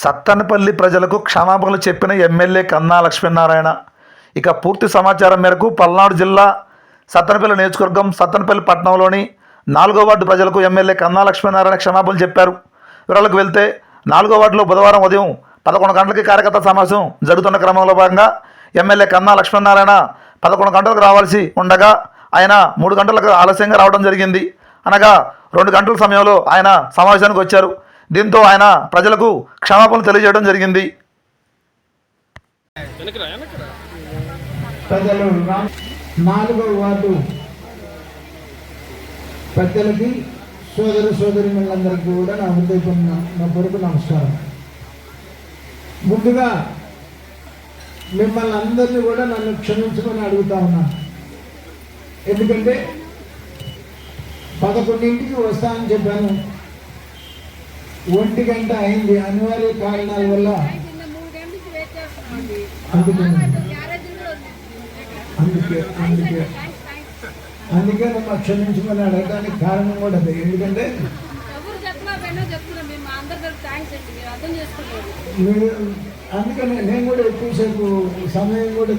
సత్తనపల్లి ప్రజలకు క్షమాపణలు చెప్పిన ఎమ్మెల్యే కన్నా లక్ష్మీనారాయణ. ఇక పూర్తి సమాచారం మేరకు పల్నాడు జిల్లా సత్తనపల్లి నియోజకవర్గం సత్తనపల్లి పట్టణంలోని నాలుగో వార్డు ప్రజలకు ఎమ్మెల్యే కన్నా లక్ష్మీనారాయణ క్షమాపణలు చెప్పారు. వివరాలకు వెళ్తే నాలుగో వార్డులో బుధవారం ఉదయం పదకొండు గంటలకి కార్యకర్త సమావేశం జరుగుతున్న క్రమంలో భాగంగా ఎమ్మెల్యే కన్నా లక్ష్మీనారాయణ పదకొండు గంటలకు రావాల్సి ఉండగా ఆయన మూడు గంటలకు ఆలస్యంగా రావడం జరిగింది. అనగా రెండు గంటల సమయంలో ఆయన సమావేశానికి వచ్చారు. దీంతో ఆయన ప్రజలకు క్షమాపణలు తెలియజేయడం జరిగింది. ప్రజలు రా- నాలుగో వార్డు ప్రజలకి సోదరు సోదరిమణులందరికీ కూడా నా హృదయపూర్వక నా కొరకు నమస్కారం. ముందుగా మిమ్మల్ని అందరినీ కూడా నన్ను క్షమించుకొని అడుగుతా ఉన్నాను ఎందుకంటే పదకొండింటికి వస్తానని చెప్పాను. ఒంటి గంట అయింది. అనివార్య కారణాల వల్ల. అందుకే. అందుకే అందుకే నన్ను క్షమించమని అడగడానికి కారణం కూడా అదే. ఎందుకంటే మా అందుకని నేను కూడా ఎక్కువసేపు సమయం కూడా